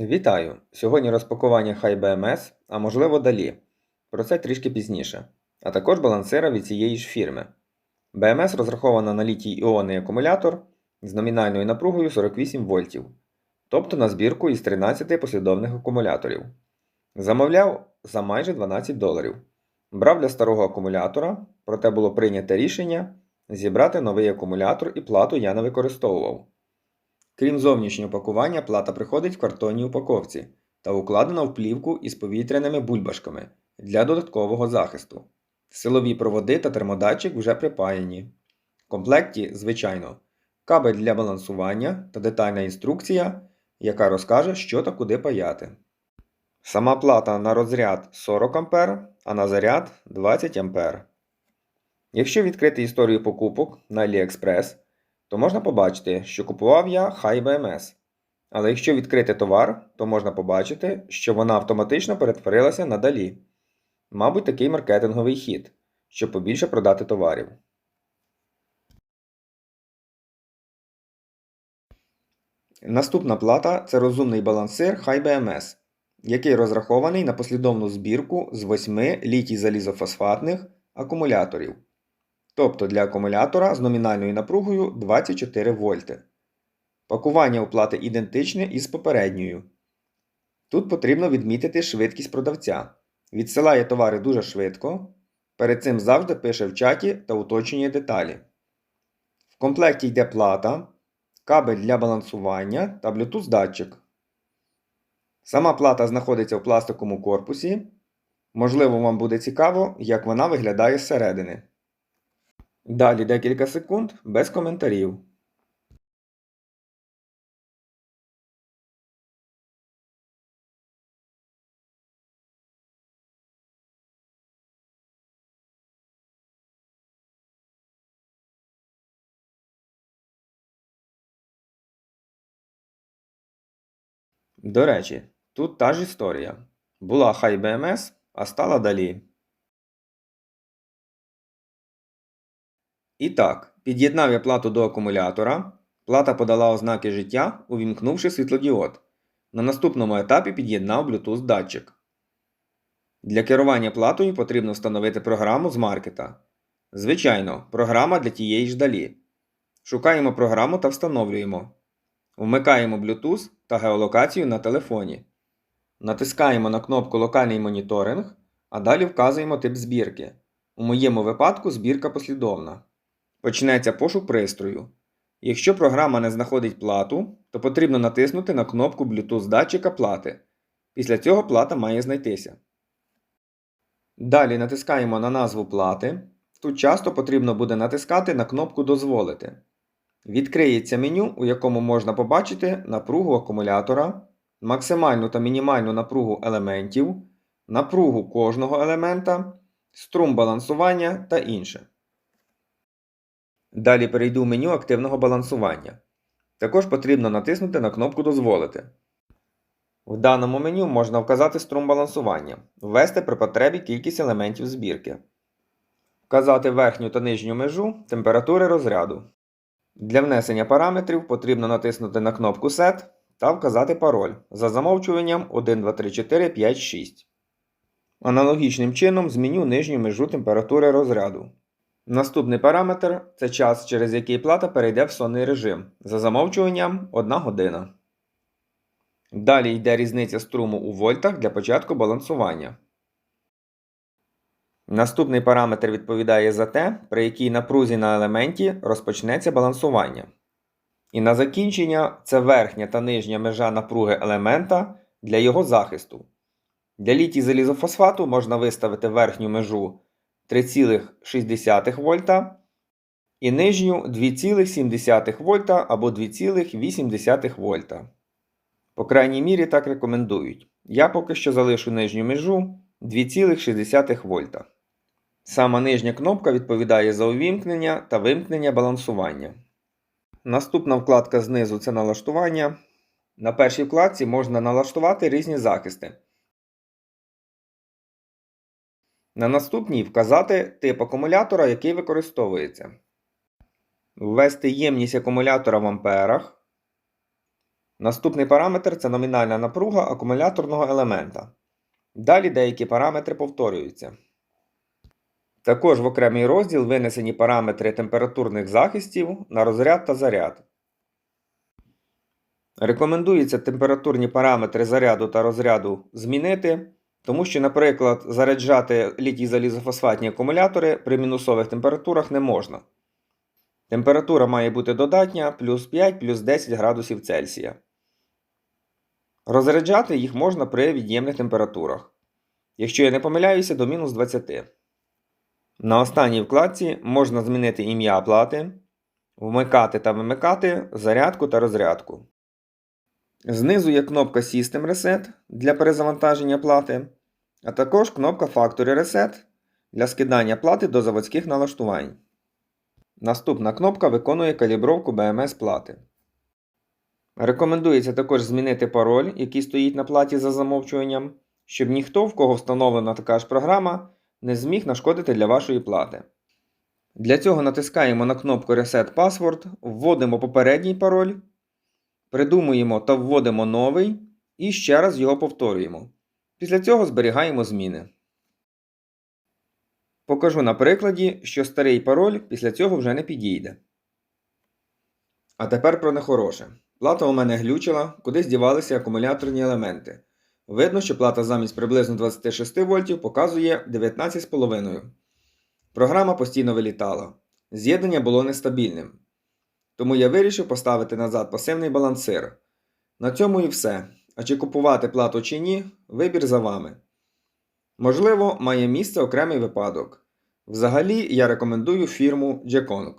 Вітаю! Сьогодні розпакування High BMS, а можливо далі. Про це трішки пізніше. А також балансира від цієї ж фірми. BMS розрахована на літій іонний акумулятор з номінальною напругою 48 вольтів, тобто на збірку із 13 послідовних акумуляторів. Замовляв за майже 12 доларів. Брав для старого акумулятора, проте було прийнято рішення зібрати новий акумулятор і плату я не використовував. Крім зовнішнього пакування, плата приходить в картонній упаковці та укладена в плівку із повітряними бульбашками для додаткового захисту. Силові проводи та термодатчик вже припаяні. В комплекті, звичайно, кабель для балансування та детальна інструкція, яка розкаже, що та куди паяти. Сама плата на розряд 40 А, а на заряд 20 А. Якщо відкрити історію покупок на AliExpress, то можна побачити, що купував я High BMS. Але якщо відкрити товар, то можна побачити, що вона автоматично перетворилася на далі. Мабуть, такий маркетинговий хід, щоб побільше продати товарів. Наступна плата це розумний балансир High BMS, який розрахований на послідовну збірку з 8 літій залізофосфатних акумуляторів тобто для акумулятора з номінальною напругою 24 вольти. Пакування оплати ідентичне із попередньою. Тут потрібно відмітити швидкість продавця. Відсилає товари дуже швидко. Перед цим завжди пише в чаті та уточнює деталі. В комплекті йде плата, кабель для балансування та Bluetooth датчик. Сама плата знаходиться в пластиковому корпусі. Можливо, вам буде цікаво, як вона виглядає зсередини. Далі декілька секунд без коментарів. До речі, тут та ж історія. Була хай БМС, а стала далі. І так, під'єднав я плату до акумулятора. Плата подала ознаки життя, увімкнувши світлодіод. На наступному етапі під'єднав Bluetooth датчик. Для керування платою потрібно встановити програму з маркета. Звичайно, програма для тієї ж далі. Шукаємо програму та встановлюємо. Вмикаємо Bluetooth та геолокацію на телефоні. Натискаємо на кнопку Локальний моніторинг, а далі вказуємо тип збірки. У моєму випадку збірка послідовна. Почнеться пошук пристрою. Якщо програма не знаходить плату, то потрібно натиснути на кнопку Bluetooth датчика плати. Після цього плата має знайтися. Далі натискаємо на назву плати. Тут часто потрібно буде натискати на кнопку Дозволити. Відкриється меню, у якому можна побачити напругу акумулятора, максимальну та мінімальну напругу елементів, напругу кожного елемента, струм балансування та інше. Далі перейду в меню активного балансування. Також потрібно натиснути на кнопку Дозволити. В даному меню можна вказати струм балансування, ввести при потребі кількість елементів збірки, вказати верхню та нижню межу температури розряду. Для внесення параметрів потрібно натиснути на кнопку Set та вказати пароль за замовчуванням 123456. Аналогічним чином зміню нижню межу температури розряду. Наступний параметр це час, через який плата перейде в сонний режим. За замовчуванням 1 година. Далі йде різниця струму у вольтах для початку балансування. Наступний параметр відповідає за те, при якій напрузі на елементі розпочнеться балансування. І на закінчення це верхня та нижня межа напруги елемента для його захисту. Для літій залізофосфату можна виставити верхню межу 3,6 вольта і нижню 2,7 вольта або 2,8 вольта. По крайній мірі так рекомендують. Я поки що залишу нижню межу 2,6 вольта. Сама нижня кнопка відповідає за увімкнення та вимкнення балансування. Наступна вкладка знизу це налаштування. На першій вкладці можна налаштувати різні захисти. На наступній вказати тип акумулятора, який використовується. Ввести ємність акумулятора в амперах. Наступний параметр це номінальна напруга акумуляторного елемента. Далі деякі параметри повторюються. Також в окремий розділ винесені параметри температурних захистів на розряд та заряд. Рекомендується температурні параметри заряду та розряду змінити, тому що, наприклад, заряджати літій залізофосфатні акумулятори при мінусових температурах не можна. Температура має бути додатня плюс 5 плюс 10 градусів Цельсія. Розряджати їх можна при від'ємних температурах. Якщо я не помиляюся, до мінус 20. На останній вкладці можна змінити ім'я плати, вмикати та вимикати зарядку та розрядку. Знизу є кнопка System Reset для перезавантаження плати, а також кнопка Factory Reset для скидання плати до заводських налаштувань. Наступна кнопка виконує калібровку BMS плати. Рекомендується також змінити пароль, який стоїть на платі за замовчуванням, щоб ніхто, в кого встановлена така ж програма, не зміг нашкодити для вашої плати. Для цього натискаємо на кнопку Reset Password, вводимо попередній пароль, придумуємо та вводимо новий і ще раз його повторюємо. Після цього зберігаємо зміни. Покажу на прикладі, що старий пароль після цього вже не підійде. А тепер про нехороше. Плата у мене глючила, кудись дівалися акумуляторні елементи. Видно, що плата замість приблизно 26 вольтів показує 19,5. Програма постійно вилітала. З'єднання було нестабільним. Тому я вирішив поставити назад пасивний балансир. На цьому і все. А чи купувати плату чи ні, вибір за вами. Можливо, має місце окремий випадок. Взагалі, я рекомендую фірму Jekong.